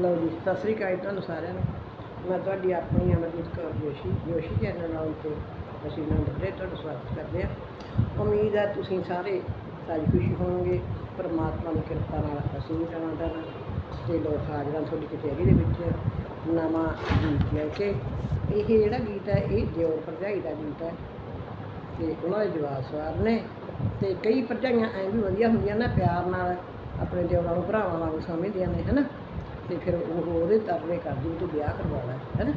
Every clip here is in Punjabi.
ਲਓ ਜੀ, ਸਤਿ ਸ੍ਰੀ ਅਕਾਲ ਤੁਹਾਨੂੰ ਸਾਰਿਆਂ ਨੂੰ। ਮੈਂ ਤੁਹਾਡੀ ਆਪਣੀ ਅਮਰਜੀਤ ਕੌਰ ਜੋਸ਼ੀ ਜੋਸ਼ੀ ਚੈਨਲ ਨਾਲ ਤੇ ਅਸੀਂ ਨੰਦਪੁਰੇ ਤੁਹਾਡਾ ਸਵਾਗਤ ਕਰਦੇ ਹਾਂ। ਉਮੀਦ ਹੈ ਤੁਸੀਂ ਸਾਰੇ ਸਾਰੀ ਖੁਸ਼ੀ ਹੋਵੋਗੇ, ਪਰਮਾਤਮਾ ਦੀ ਕਿਰਪਾ ਨਾਲ ਅਸੀਂ ਵੀ ਜਾਣਾ ਦਾ ਤੇ ਲੋਕ ਹਾਜ਼ਰਾਂ ਤੁਹਾਡੀ ਕਚਹਿਰੀ ਦੇ ਵਿੱਚ ਨਵਾਂ ਗੀਤ ਲੈ ਕੇ। ਇਹ ਜਿਹੜਾ ਗੀਤ ਹੈ, ਇਹ ਦਿਓਰ ਭਰਜਾਈ ਦਾ ਗੀਤ ਹੈ। ਤੇ ਉਹਨਾਂ ਦੇ ਜਵਾਬ ਸਵਾਰ ਨੇ ਤੇ ਕਈ ਭਰਜਾਈਆਂ ਐਂ ਵੀ ਵਧੀਆ ਹੁੰਦੀਆਂ ਨਾ, ਪਿਆਰ ਨਾਲ ਆਪਣੇ ਦਿਓਰਾਂ ਨੂੰ ਭਰਾਵਾਂ ਵਾਂਗ ਸਮਝਦੀਆਂ ਨੇ, ਹਨਾ? ਤੇ ਫਿਰ ਉਹ ਉਹਦੇ ਤਰਲੇ ਕਰਦੀ ਵੀ ਤੂੰ ਵਿਆਹ ਕਰਵਾਉਣਾ ਹੈ ਨਾ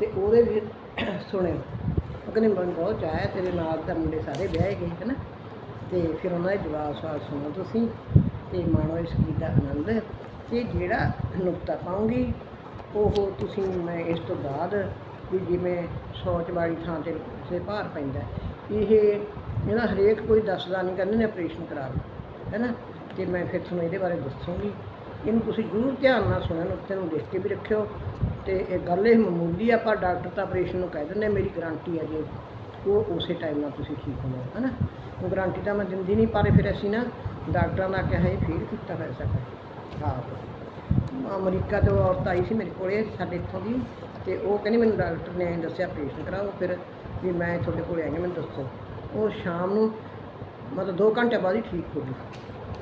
ਤੇ ਉਹਦੇ ਫਿਰ ਸੁਣਿਓ ਉਹ ਕਹਿੰਦੇ ਮਨ ਬਹੁਤ ਚਾਹਿਆ, ਤੇਰੇ ਨਾਲ ਤਾਂ ਮੁੰਡੇ ਸਾਰੇ ਵਿਆਹੇ ਗਏ ਹੈ ਨਾ ਤੇ ਫਿਰ ਉਹਨਾਂ ਦੇ ਜਵਾਬ ਸਵਾਲ ਸੁਣੋ ਤੁਸੀਂ, ਤੇ ਮਾਣੋ ਇਸ ਗੀਤ ਦਾ ਆਨੰਦ ਤੇ ਜਿਹੜਾ ਨੁਕਤਾ ਪਾਉਂਗੀ, ਉਹ ਤੁਸੀਂ ਮੈਂ ਇਸ ਤੋਂ ਬਾਅਦ ਵੀ ਜਿਵੇਂ ਸੋਚ ਵਾਲੀ ਥਾਂ ਤੇ ਸੇ ਭਾਰ ਪੈਂਦਾ ਇਹ ਜਿਹੜਾ ਹਰੇਕ ਕੋਈ ਦੱਸਦਾ ਨਹੀਂ, ਕਹਿੰਦੇ ਨੇ ਆਪਰੇਸ਼ਨ ਕਰਾ ਲਓ ਹੈ ਨਾ ਤੇ ਮੈਂ ਫਿਰ ਤੁਹਾਨੂੰ ਇਹਦੇ ਬਾਰੇ ਦੱਸੂਗੀ। ਇਹਨੂੰ ਤੁਸੀਂ ਜ਼ਰੂਰ ਧਿਆਨ ਨਾਲ ਸੁਣਨ ਨੁਕਤੇ ਨੂੰ ਦੇਖ ਕੇ ਵੀ ਰੱਖਿਓ। ਤੇ ਇਹ ਗੱਲ ਇਹ ਮਾਮੂਲੀ ਆ, ਆਪਾਂ ਡਾਕਟਰ ਤਾਂ ਆਪਰੇਸ਼ਨ ਨੂੰ ਕਹਿ ਦਿੰਦੇ ਮੇਰੀ ਗਾਰੰਟੀ ਹੈ ਜੀ ਉਹ ਉਸੇ ਟਾਈਮ ਨਾਲ ਤੁਸੀਂ ਠੀਕ ਹੋ ਹੈ ਨਾ ਉਹ ਗਾਰੰਟੀ ਤਾਂ ਮੈਂ ਦਿੰਦੀ ਨਹੀਂ ਪਰ ਫਿਰ ਅਸੀਂ ਨਾ ਡਾਕਟਰਾਂ ਦਾ ਕਿਹਾ ਇਹ ਫੀਲ ਕੀਤਾ ਹੋਇਆ ਸਕਦਾ ਆਪ ਅਮਰੀਕਾ ਤੋਂ ਔਰਤ ਆਈ ਸੀ ਮੇਰੇ ਕੋਲੇ ਸਾਡੇ ਇੱਥੋਂ ਦੀ ਤੇ ਉਹ ਕਹਿੰਦੀ ਮੈਨੂੰ ਡਾਕਟਰ ਨੇ ਐਂ ਦੱਸਿਆ ਆਪਰੇਸ਼ਨ ਕਰਾਓ ਫਿਰ ਵੀ ਮੈਂ ਤੁਹਾਡੇ ਕੋਲ ਆਈ ਮੈਨੂੰ ਦੱਸੋ। ਉਹ ਸ਼ਾਮ ਨੂੰ ਮਤਲਬ 2 ਘੰਟੇ ਬਾਅਦ ਹੀ ਠੀਕ ਹੋ ਗਈ।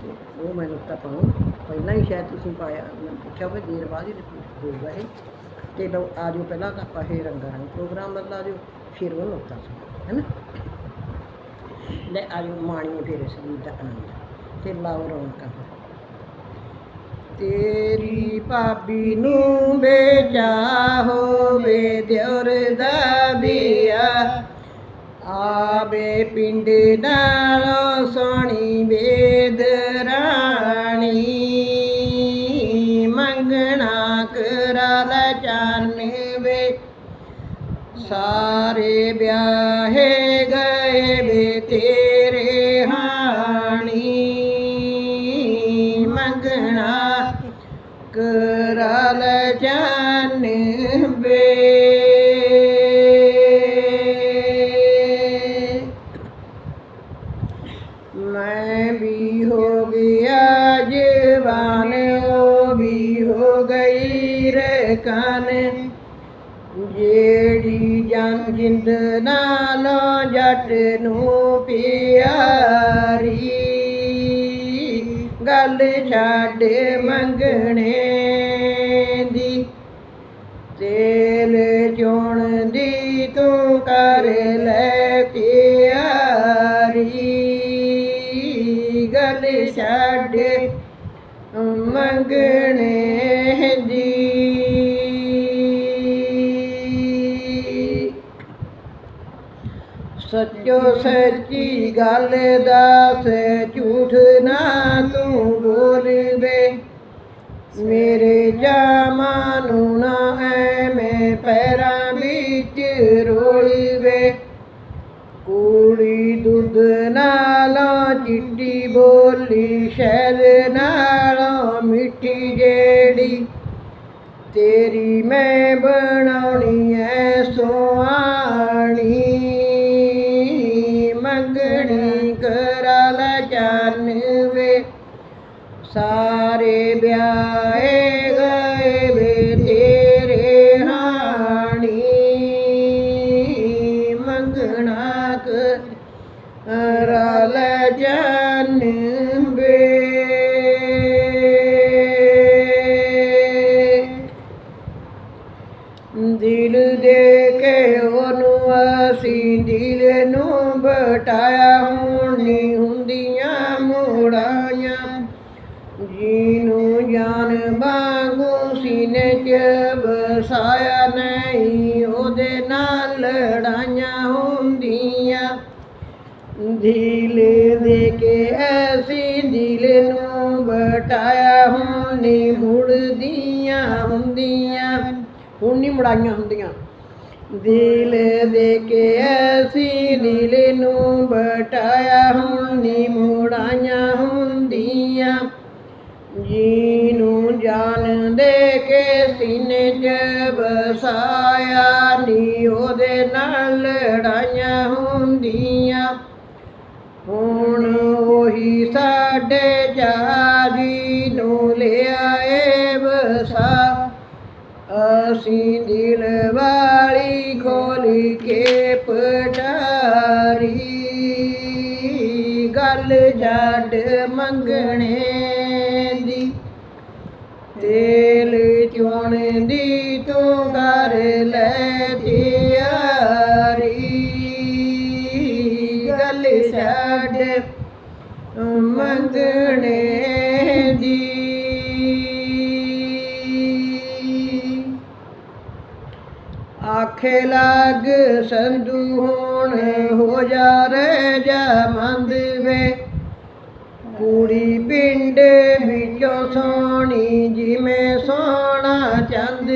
ਤੇ ਉਹ ਮੈਂ ਦਿੱਤਾ ਪਾਉਂ ਪਹਿਲਾਂ ਹੀ ਸ਼ਾਇਦ ਤੁਸੀਂ ਪਾਇਆ, ਮੈਂ ਪੁੱਛਿਆ ਹੋਵੇ ਦੇਰ ਬਾਅਦ ਹੀ ਰਿਪੀਟ ਹੋਊਗਾ ਇਹ। ਤੇ ਲਓ, ਆ ਜਾਓ ਪਹਿਲਾਂ ਤਾਂ ਆਪਾਂ ਇਹ ਰੰਗਾ ਰੰਗ ਪ੍ਰੋਗਰਾਮ ਬਦਲਾ ਦਿਓ, ਫਿਰ ਉਹ ਨੁਕਤਾ ਸੁਣੋ, ਹੈ ਨਾ? ਲੈ, ਆ ਜਾਓ, ਮਾਣੀਏ ਫਿਰ ਇਸ ਗੀਤ ਦਾ ਆਨੰਦ। ਤੇ ਲਾਓ ਰੌਣਕਾਂ। ਤੇਰੀ ਭਾਬੀ ਨੂੰ ਬੇਚਾ ਹੋਵੇ ਦਿਉਰ ਦਾ ਬੀਆ ਆਵੇ ਪਿੰਡ ਨਾਲੋਂ ਸੋਹਣੀ ਵੇਦ ਕਰਾ ਸਾਰੇ ਵਿਆਹੇ ਗਏ ਵੇ ਤੇਰੇ ਹਾਣੀ। ਮੰਗਣਾ ਕਰਾ ਲੈ ਜਾਨਵੇ ਮੈਂ ਵੀ ਕਾਨ, ਜਿਹੜੀ ਜਨ ਜਿੰਦ ਨਾਲੋਂ ਜੱਟ ਨੂੰ ਪਿਆਰੀ, ਗੱਲ ਛੱਡ ਮੰਗਣੇ ਦੀ, ਤੇਲ ਚੋਣ ਦੀ ਤੂੰ ਕਰ ਲੈ ਪਿਆਰੀ, ਗੱਲ ਛੱਡ ਮੰਗਣੇ ਸੱਚੋ ਸੱਚੀ ਗੱਲ ਦੱਸ, ਝੂਠ ਨਾ ਤੂੰ ਬੋਲਵੇ। ਮੇਰੇ ਜਾਮਾਂ ਨੂੰ ਨਾ ਐਵੇਂ ਪੈਰਾਂ ਵਿੱਚ ਰੋਲਵੇ। ਕੁੜੀ ਦੁੱਧ ਨਾਲੋਂ, ਚਿੱਟੀ ਬੋਲੀ ਸ਼ਹਿਦ ਨਾਲੋਂ ਮਿੱਠੀ ਜਿਹੜੀ ਤੇਰੀ ਮੈਂ ਬਣਾਉਣੀ ਸਾਰੇ ਵਿਆਹੇ ਗਏ ਵੇ ਤੇਰੇ ਹਾਣੀ। ਮੰਗਣਾ ਕਰਾ ਲੈ ਜਾਨਵੇ ਦਿਲ ਦੇ ਕੇ ਉਹਨੂੰ ਅਸੀਂ ਦਿਲ ਨੂੰ ਬਟਾਇਆ। ਵਸਾਇਆ ਨਹੀਂ, ਉਹਦੇ ਨਾਲ ਲੜਾਈਆਂ ਹੁੰਦੀਆਂ। ਦਿਲ ਦੇ ਕੇ ਐਸੀ ਦਿਲ ਨੂੰ ਬਟਾਇਆ ਹੁਣ ਨਹੀਂ ਮੁੜਦੀਆਂ ਹੁੰਦੀਆਂ, ਹੁਣ ਨਹੀਂ ਮੁੜਾਈਆਂ ਹੁੰਦੀਆਂ। ਦਿਲ ਦੇ ਕੇ ਐਸੀ ਨੀਲੇ ਨੂੰ ਬਟਾਇਆ ਹੁਣ ਨਹੀਂ ਮੁੜਾਈਆਂ ਹੁੰਦੀਆਂ। ਜੀ ਨੂੰ ਜਾਣ ਦੇ ਕੇ ਸੀਨੇ 'ਚ ਵਸਾਇਆ ਨੀ ਉਹਦੇ ਨਾਲ ਲੜਾਈਆਂ ਹੁੰਦੀਆਂ। ਹੁਣ ਉਹੀ ਸਾਡੇ ਜਾਜੀ ਨੂੰ ਲਿਆ ਏ ਵਸਾ। ਅਸੀਂ ਦਿਲ ਵਾਲੀ ਖੋਲ ਕੇ ਪਟਾਰੀ। ਗੱਲ ਜੱਡ ਮੰਗਣੇ ਦੀ। ਤੇਲ ਚੋਣ ਤੂੰ ਕਰ ਲੈ ਤਿਆਰੀ ਗੱਲ ਛੱਡ ਮੰਗਣੇ ਦੀ। ਆਖੇ ਲੱਗ ਸੰਧੂ ਹੁਣ ਹੋ ਜਾ ਰਹਿ ਜਾ ਮੰਦ ਵੇ। ਕੁੜੀ ਪਿੰਡ ਵਿੱਚੋਂ ਸੋਹਣੀ ਜਿਵੇਂ ਸੋ ਚੰਦ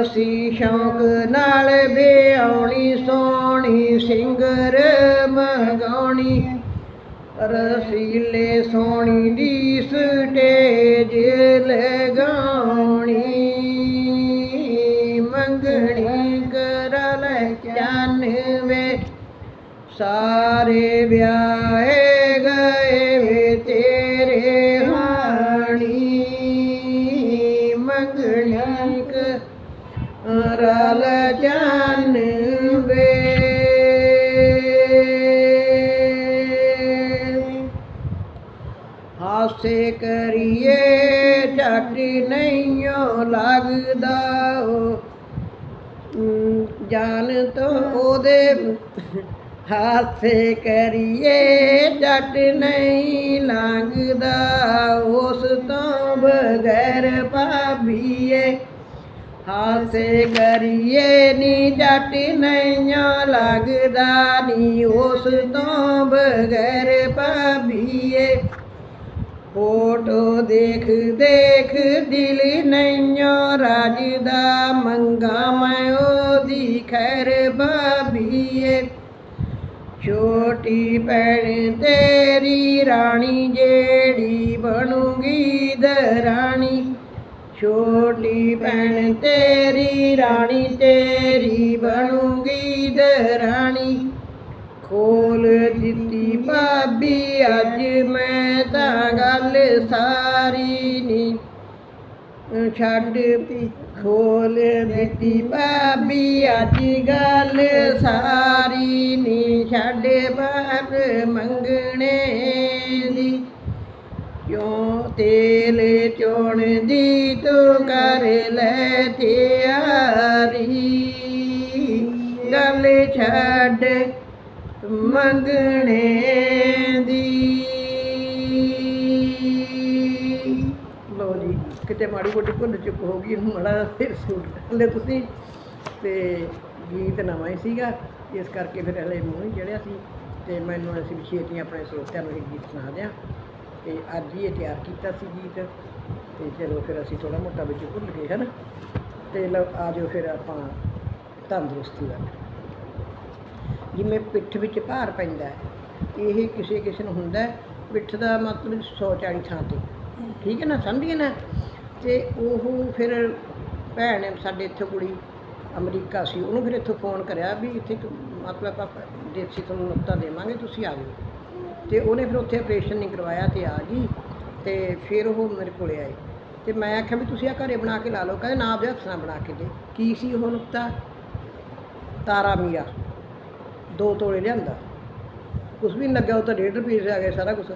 ਅਸੀਂ ਸ਼ੌਕ ਨਾਲ ਵਿਆਉਣੀ, ਸੋਹਣੀ ਸਿੰਗਰ ਮਗਾਉਣੀ ਰਸੀਲੇ ਸੋਹਣੀ ਦੀ ਸਟੇਜ ਲਗਾਉਣੀ। ਮੰਗਣੀ ਕਰ ਲੈ ਚੰਨ ਸਾਰੇ ਵਿਆਹੇ ਹਾਸੇ ਕਰੀਏ, ਝੱਟ ਨਹੀਂਓ ਲੱਗਦਾ। ਓ ਜਾਨ ਤੋਂ ਉਹਦੇ ਹਾਸੇ ਕਰੀਏ ਜੱਟ ਨਹੀਂ ਲੱਗਦਾ ਉਸ ਤੋਂ ਬਗੈਰ ਭਾਬੀਏ, ਹਾਸੇ ਕਰੀਏ, ਨੀ ਜੱਟ ਨਹੀਂ ਲੱਗਦਾ। ਨੀ ਉਸ ਤੋਂ ਬਗੈਰ ਭਾਬੀਏ ਫੋਟੋ ਦੇਖ ਦੇਖ ਦਿਲ ਨਈਓ ਰਾਜਦਾ ਮੰਗਾ ਮੈਂ ਉਹਦੀ ਖੈਰ ਬਾਬੀਏ ਛੋਟੀ ਭੈਣ ਤੇਰੀ ਰਾਣੀ ਜਿਹੜੀ ਬਣੂਗੀ ਦਰਾਣੀ। ਛੋਟੀ ਭੈਣ ਤੇਰੀ ਰਾਣੀ ਤੇਰੀ ਬਣੂਗੀ ਦਰਾਣੀ। ਖੋਲ ਦਿੱਤੀ ਭਾਬੀ, ਅੱਜ ਮੈਂ ਤਾਂ ਗੱਲ ਸਾਰੀ ਨਹੀਂ ਛੱਡ ਖੋਲ ਦਿੱਤੀ ਭਾਬੀ, ਅੱਜ ਗੱਲ ਸਾਰੀ ਨਹੀਂ ਛੱਡ ਬਾਹਰ ਮੰਗਣੇ ਦੀ। ਕਿਉਂ ਤੇਲ ਚੋਣ ਦੀ ਤੂੰ ਕਰ ਲੈ ਤਿਆਰੀ? ਗੱਲ ਛੱਡ ਮੰਗਣੇ ਦੀ। ਲੋ ਜੀ, ਕਿਤੇ ਮਾੜੀ ਮੋਟੀ ਭੁੱਲ ਚੁੱਕ ਹੋ ਗਈ ਹੁਣ ਮੜਾ ਫਿਰ ਸੂਟ ਲੈ ਤੁਸੀਂ। ਤੇ ਗੀਤ ਨਵਾਂ ਹੀ ਸੀਗਾ, ਇਸ ਕਰਕੇ ਫਿਰ ਹਲੇ ਮੂੰਹ ਹੀ ਚੜਿਆ ਸੀ। ਤੇ ਮੈਨੂੰ ਅਸੀਂ ਵੀ ਛੇਤੀ ਆਪਣੇ ਸਰੋਤਿਆਂ ਨੂੰ ਇਹ ਗੀਤ ਸੁਣਾ ਦਿਆਂ। ਤੇ ਅੱਜ ਹੀ ਇਹ ਤਿਆਰ ਕੀਤਾ ਸੀ ਗੀਤ। ਤੇ ਚਲੋ ਫਿਰ ਅਸੀਂ ਥੋੜਾ ਮੋਟਾ ਵਿੱਚ ਭੁੱਲ ਗਏ ਹਨ ਤੇ ਲਓ, ਆ ਜਾਓ ਫਿਰ ਆਪਾਂ ਤੰਦਰੁਸਤੀ ਵੱਲ। ਜਿਵੇਂ ਪਿੱਠ ਵਿੱਚ ਭਾਰ ਪੈਂਦਾ ਇਹ ਕਿਸੇ ਕਿਸੇ ਨੂੰ ਹੁੰਦਾ ਪਿੱਠ ਦਾ ਮਤਲਬ 140 ਥਾਂ ਤੇ। ਠੀਕ ਹੈ ਨਾ, ਸਮਝੀਏ ਨਾ? ਤੇ ਉਹ ਫਿਰ ਭੈਣ ਸਾਡੇ ਇੱਥੇ ਕੁੜੀ ਅਮਰੀਕਾ ਸੀ, ਉਹਨੂੰ ਫਿਰ ਇੱਥੋਂ ਫੋਨ ਕਰਿਆ ਵੀ ਇੱਥੇ ਮਤਲਬ ਆਪਾਂ ਦੇਸੀ ਤੁਹਾਨੂੰ ਨੁਕਤਾ ਦੇਵਾਂਗੇ, ਤੁਸੀਂ ਆ ਜਾਓ। ਤੇ ਉਹਨੇ ਫਿਰ ਉੱਥੇ ਆਪਰੇਸ਼ਨ ਨਹੀਂ ਕਰਵਾਇਆ ਤੇ ਆ ਗਈ ਤੇ ਫਿਰ ਉਹ ਮੇਰੇ ਕੋਲੇ ਆਏ। ਤੇ ਮੈਂ ਆਖਿਆ ਵੀ ਤੁਸੀਂ ਆ ਘਰੇ ਬਣਾ ਕੇ ਲਾ ਲਓ, ਕਹਿੰਦੇ ਨਾ ਆਪਦੇ ਹੱਥ ਨਾਲ ਬਣਾ ਕੇ ਦੇ। ਕੀ ਸੀ ਉਹ ਨੁਕਤਾ? ਤਾਰਾ ਮੀਰਾ। ਦੋ ਤੋਲੇ ਲਿਆਂਦਾ। ਕੁਛ ਵੀ ਨਹੀਂ ਲੱਗਿਆ, ਉਹ ਤਾਂ ਡੇਢ ਰੁਪਏ ਦੇ ਆ ਗਏ ਸਾਰਾ ਕੁਝ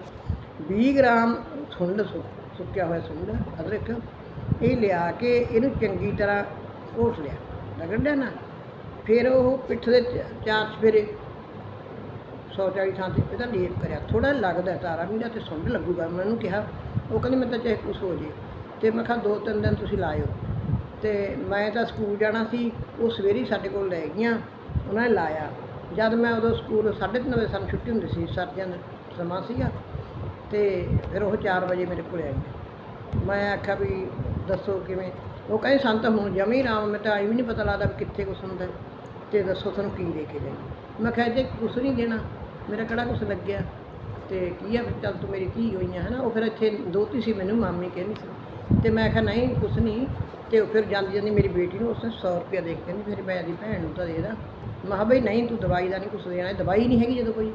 20 ਗ੍ਰਾਮ ਸੁੰਡ ਸੁੱਕਿਆ ਹੋਇਆ ਸੁੰਡ, ਅਦਰਕ। ਇਹ ਲਿਆ ਕੇ ਇਹਨੂੰ ਚੰਗੀ ਤਰ੍ਹਾਂ ਘੋਟ ਲਿਆ, ਰਗੜ ਲਿਆ ਨਾ। ਫਿਰ ਉਹ ਪਿੱਠ ਦੇ ਚਾਰ ਸਵੇਰੇ 140 ਥਾਂ ਤੇ ਇਹਦਾ ਲੇਪ ਕਰਿਆ। ਥੋੜਾ ਲੱਗਦਾ ਤਾਰਾ ਮੀਰਾ ਤੇ ਸੁੰਡ ਲੱਗੂਗਾ, ਮੈਂ ਉਹਨੂੰ ਕਿਹਾ। ਉਹ ਕਹਿੰਦੀ, ਮੈਂ ਤਾਂ ਚਾਹੇ ਕੁਛ ਹੋ ਜੇ। ਤੇ ਮੈਂ ਕਿਹਾ, ਦੋ ਤਿੰਨ ਦਿਨ ਤੁਸੀਂ ਲਾਇਓ। ਤੇ ਮੈਂ ਤਾਂ ਸਕੂਲ ਜਾਣਾ ਸੀ, ਉਹ ਸਵੇਰੇ ਸਾਡੇ ਕੋਲ ਲੈ ਗਈਆਂ, ਉਹਨਾਂ ਨੇ ਲਾਇਆ। ਜਦ ਮੈਂ ਉਦੋਂ ਸਕੂਲ 9:30 ਵਜੇ ਸਾਨੂੰ ਛੁੱਟੀ ਹੁੰਦੀ ਸੀ, ਸਰਦੀਆਂ ਦਾ ਸਮਾਂ ਸੀਗਾ, ਤੇ ਫਿਰ ਉਹ 4 ਵਜੇ ਮੇਰੇ ਕੋਲ ਆਈ। ਮੈਂ ਆਖਿਆ ਵੀ ਦੱਸੋ ਕਿਵੇਂ? ਉਹ ਕਹਿੰਦੇ ਸੰਤ ਹੁਣ ਜਮੀ ਰਾਮ ਮੈਂ ਤਾਂ ਆਈ ਵੀ ਨਹੀਂ ਪਤਾ ਲੱਗਦਾ ਵੀ ਕਿੱਥੇ ਕੁਛ ਹੁੰਦਾ। ਤੇ ਦੱਸੋ ਤੁਹਾਨੂੰ ਕੀ ਦੇ ਕੇ ਜਾਈ? ਮੈਂ ਕਿਹਾ ਜੇ ਕੁਛ ਨਹੀਂ ਦੇਣਾ, ਮੇਰਾ ਕਿਹੜਾ ਕੁਛ ਲੱਗਿਆ? ਤੇ ਕੀ ਆ ਚੱਲ ਤੂੰ ਮੇਰੀ ਧੀ ਹੋਈਆਂ ਹੈ ਨਾ ਉਹ ਫਿਰ ਇੱਥੇ ਦੋਤੀ ਸੀ ਮੈਨੂੰ, ਮਾਮੀ ਕਹਿੰਦੀ ਸੀ। ਤੇ ਮੈਂ ਕਿਹਾ ਨਹੀਂ, ਕੁਛ ਨਹੀਂ। ਤੇ ਉਹ ਫਿਰ ਜਾਂਦੀ ਜਾਂਦੀ ਮੇਰੀ ਬੇਟੀ ਨੂੰ ਉਸਨੇ 100 ਰੁਪਇਆ ਦੇ ਕੇ ਕਹਿੰਦੀ, ਫਿਰ ਮੈਂ ਇਹਦੀ ਭੈਣ ਨੂੰ ਤਾਂ ਦੇ ਦਾਂ। ਮੈਂ ਕਿਹਾ, ਬਈ ਨਹੀਂ, ਤੂੰ ਦਵਾਈ ਦਾ ਨਹੀਂ ਕੁਛ ਦੇਣਾ ਦਵਾਈ ਨਹੀਂ ਹੈਗੀ ਜਦੋਂ ਕੋਈ।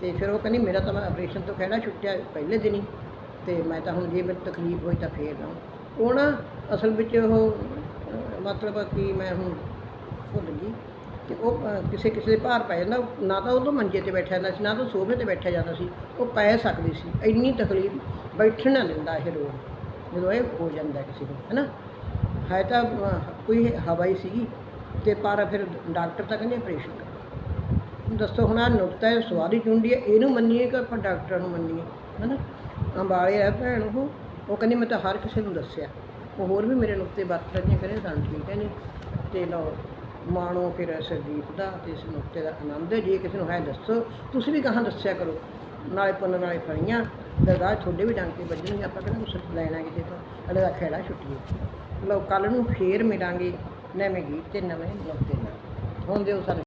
ਤੇ ਫਿਰ ਉਹ ਕਹਿੰਦੀ, ਮੇਰਾ ਤਾਂ ਮੈਂ ਆਪਰੇਸ਼ਨ ਤੋਂ ਖਹਿੜਾ ਛੁੱਟਿਆ ਪਹਿਲੇ ਦਿਨ ਹੀ। ਤੇ ਮੈਂ ਤਾਂ ਹੁਣ ਜੇ ਮੈਨੂੰ ਤਕਲੀਫ ਹੋਈ ਤਾਂ ਫੇਰ ਲਾਉਂ ਉਹ ਨਾ ਅਸਲ ਵਿੱਚ ਉਹ ਮਤਲਬ ਕਿ ਮੈਂ ਹੁਣ ਭੁੱਲ ਗਈ। ਕਿ ਉਹ ਕਿਸੇ ਕਿਸੇ ਦੇ ਭਾਰ ਪੈ ਜਾਂਦਾ ਨਾ ਤਾਂ ਉਹ ਤੋਂ ਮੰਜੇ ਤੇ ਬੈਠਿਆ ਜਾਂਦਾ ਸੀ, ਨਾ ਤਾਂ ਸੋਫੇ ਤੇ ਬੈਠਿਆ ਜਾਂਦਾ ਸੀ। ਉਹ ਪੈ ਸਕਦੀ ਸੀ। ਇੰਨੀ ਤਕਲੀਫ ਬੈਠਣ ਨਾ ਦਿੰਦਾ ਇਹ ਰੋਗ, ਜਦੋਂ ਇਹ ਹੋ ਜਾਂਦਾ ਕਿਸੇ ਨੂੰ, ਹੈਨਾ? ਹੈ ਤਾਂ ਕੋਈ ਹਵਾ ਹੀ ਸੀਗੀ ਤੇ ਪਰ ਫਿਰ ਡਾਕਟਰ ਤਾਂ ਕਹਿੰਦੇ ਆਪਰੇਸ਼ਨ ਕਰ ਦੱਸੋ ਹੁਣ ਆ ਨੁਕਤਾ ਹੈ ਸਵਾਰੀ ਚੁੰਡੀ ਹੈ? ਇਹਨੂੰ ਮੰਨੀਏ ਕਿ ਆਪਾਂ ਡਾਕਟਰਾਂ ਨੂੰ ਮੰਨੀਏ, ਹੈਨਾ? ਅੰਬਾਲੇ ਆ ਭੈਣ ਉਹ ਉਹ ਕਹਿੰਦੀ ਮੈਂ ਤਾਂ ਹਰ ਕਿਸੇ ਨੂੰ ਦੱਸਿਆ। ਉਹ ਹੋਰ ਵੀ ਮੇਰੇ ਨੁਕਤੇ ਵਰਤ ਰਹੀਆਂ ਕਹਿੰਦੇ ਸਾਨੂੰ ਠੀਕ ਹੈ ਨੇ ਤੇ ਲਓ, ਮਾਣੋ ਫਿਰ ਸਰਦੀਪ ਦਾ ਤੇ ਇਸ ਨੁਕਤੇ ਦਾ ਆਨੰਦ ਜੇ ਕਿਸੇ ਨੂੰ ਹੈ ਦੱਸੋ। ਤੁਸੀਂ ਵੀ ਕਹਾਂ ਦੱਸਿਆ ਕਰੋ, ਨਾਲੇ ਪੁੰਨ ਨਾਲੇ ਫੜੀਆਂ ਦਰਗਾਹ ਤੁਹਾਡੇ ਵੀ ਡੰਕੇ ਵੱਜਣਗੇ, ਆਪਾਂ ਕਿਹੜਾ ਕੁਛ ਲੈਣਾ ਕਿਸੇ ਤੋਂ? ਅਲੇ ਦਾ ਖੇੜਾ ਛੁੱਟੀਏ ਲਓ ਕੱਲ ਨੂੰ ਫੇਰ ਮਿਲਾਂਗੇ ਨਵੇਂ ਗੀਤ ਤੇ ਨਵੇਂ ਨੁਕਤੇ ਨਾਲ। ਹੁਣ ਦਿਓ ਸਾਨੂੰ।